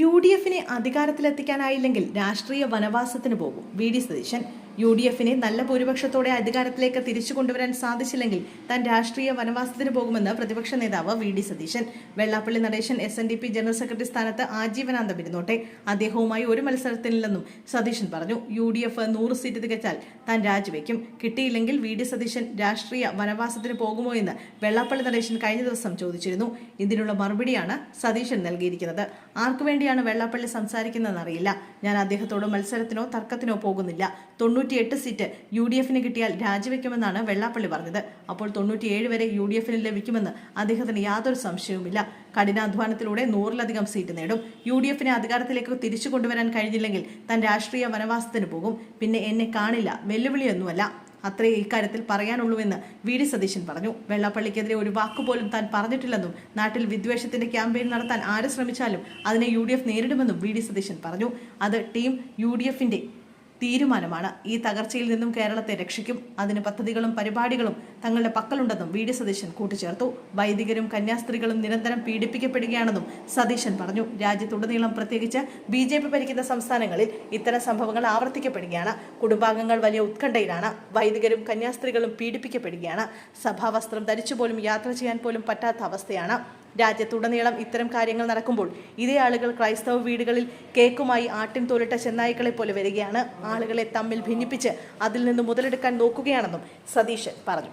U D എഫിനെ അധികാരത്തിലെത്തിക്കാനായില്ലെങ്കിൽ രാഷ്ട്രീയ വനവാസത്തിന് പോകും. V D Satheesan. U D എഫിനെ നല്ല ഭൂരിപക്ഷത്തോടെ അധികാരത്തിലേക്ക് തിരിച്ചു കൊണ്ടുവരാൻ സാധിച്ചില്ലെങ്കിൽ താൻ രാഷ്ട്രീയ വനവാസത്തിന് പോകുമെന്ന് പ്രതിപക്ഷ നേതാവ് V D Satheesan. Vellappally Natesan S N D P general secretary സ്ഥാനത്ത് ആജീവനാന്തം ഇരുന്നോട്ടെ അദ്ദേഹവുമായി ഒരു മത്സരത്തിനില്ലെന്നും സതീശൻ പറഞ്ഞു. യു ഡി എഫ് നൂറ് സീറ്റ് തികച്ചാൽ താൻ രാജിവെക്കും. കിട്ടിയില്ലെങ്കിൽ വി ഡി സതീശൻ രാഷ്ട്രീയ വനവാസത്തിന് പോകുമോ എന്ന് വെള്ളാപ്പള്ളി നടേശൻ കഴിഞ്ഞ ദിവസം ചോദിച്ചിരുന്നു. ഇതിനുള്ള മറുപടിയാണ് സതീശൻ നൽകിയിരിക്കുന്നത്. ആർക്കു വേണ്ടിയാണ് വെള്ളാപ്പള്ളി സംസാരിക്കുന്നതെന്നറിയില്ല. ഞാൻ അദ്ദേഹത്തോട് മത്സരത്തിനോ തർക്കത്തിനോ പോകുന്നില്ല. തൊണ്ണൂറ്റിയെട്ട് സീറ്റ് യു ഡി എഫിന് കിട്ടിയാൽ രാജിവെക്കുമെന്നാണ് വെള്ളാപ്പള്ളി പറഞ്ഞത്. അപ്പോൾ തൊണ്ണൂറ്റിയേഴ് വരെ യു ഡി എഫിന് ലഭിക്കുമെന്ന് അദ്ദേഹത്തിന് യാതൊരു സംശയവുമില്ല. കഠിനാധ്വാനത്തിലൂടെ നൂറിലധികം സീറ്റ് നേടും. യു ഡി എഫിനെ അധികാരത്തിലേക്ക് തിരിച്ചു കൊണ്ടുവരാൻ കഴിഞ്ഞില്ലെങ്കിൽ താൻ രാഷ്ട്രീയ വനവാസത്തിന് പോകും. പിന്നെ എന്നെ കാണില്ല വെല്ലുവിളിയൊന്നുമല്ല. അത്രേ ഇക്കാര്യത്തിൽ പറയാനുള്ളൂവെന്ന് വി ഡി സതീശൻ പറഞ്ഞു. വെള്ളാപ്പള്ളിക്കെതിരെ ഒരു വാക്കുപോലും താൻ പറഞ്ഞിട്ടില്ലെന്നും നാട്ടിൽ വിദ്വേഷത്തിന്റെ ക്യാമ്പയിൻ നടത്താൻ ആര് ശ്രമിച്ചാലും അതിനെ യു നേരിടുമെന്നും വി ഡി സതീശൻ പറഞ്ഞു. അത് ടീം യു ഡി എഫിന്റെ തീരുമാനമാണ്. ഈ തകർച്ചയിൽ നിന്നും കേരളത്തെ രക്ഷിക്കും. അതിന് പദ്ധതികളും പരിപാടികളും തങ്ങളുടെ പക്കലുണ്ടെന്നും വി ഡി സതീശൻ കൂട്ടിച്ചേർത്തു. വൈദികരും കന്യാസ്ത്രീകളും നിരന്തരം പീഡിപ്പിക്കപ്പെടുകയാണെന്നും സതീശൻ പറഞ്ഞു. രാജ്യത്തുടനീളം പ്രത്യേകിച്ച് ബി ജെ പി ഭരിക്കുന്ന സംസ്ഥാനങ്ങളിൽ ഇത്തരം സംഭവങ്ങൾ ആവർത്തിക്കപ്പെടുകയാണ്. കുടുംബാംഗങ്ങൾ വലിയ ഉത്കണ്ഠയിലാണ്. വൈദികരും കന്യാസ്ത്രീകളും പീഡിപ്പിക്കപ്പെടുകയാണ്. സഭാവസ്ത്രം ധരിച്ചു പോലും യാത്ര ചെയ്യാൻ പോലും പറ്റാത്ത അവസ്ഥയാണ്. രാജ്യത്തുടനീളം ഇത്തരം കാര്യങ്ങൾ നടക്കുമ്പോൾ ഇതേ ആളുകൾ ക്രൈസ്തവ വീടുകളിൽ കേക്കുമായി ആട്ടിൻ തോലിട്ട ചെന്നായ്ക്കളെ പോലെ വരികയാണ്. ആളുകളെ തമ്മിൽ ഭിന്നിപ്പിച്ച് അതിൽ നിന്ന് മുതലെടുക്കാൻ നോക്കുകയാണെന്നും സതീശൻ പറഞ്ഞു.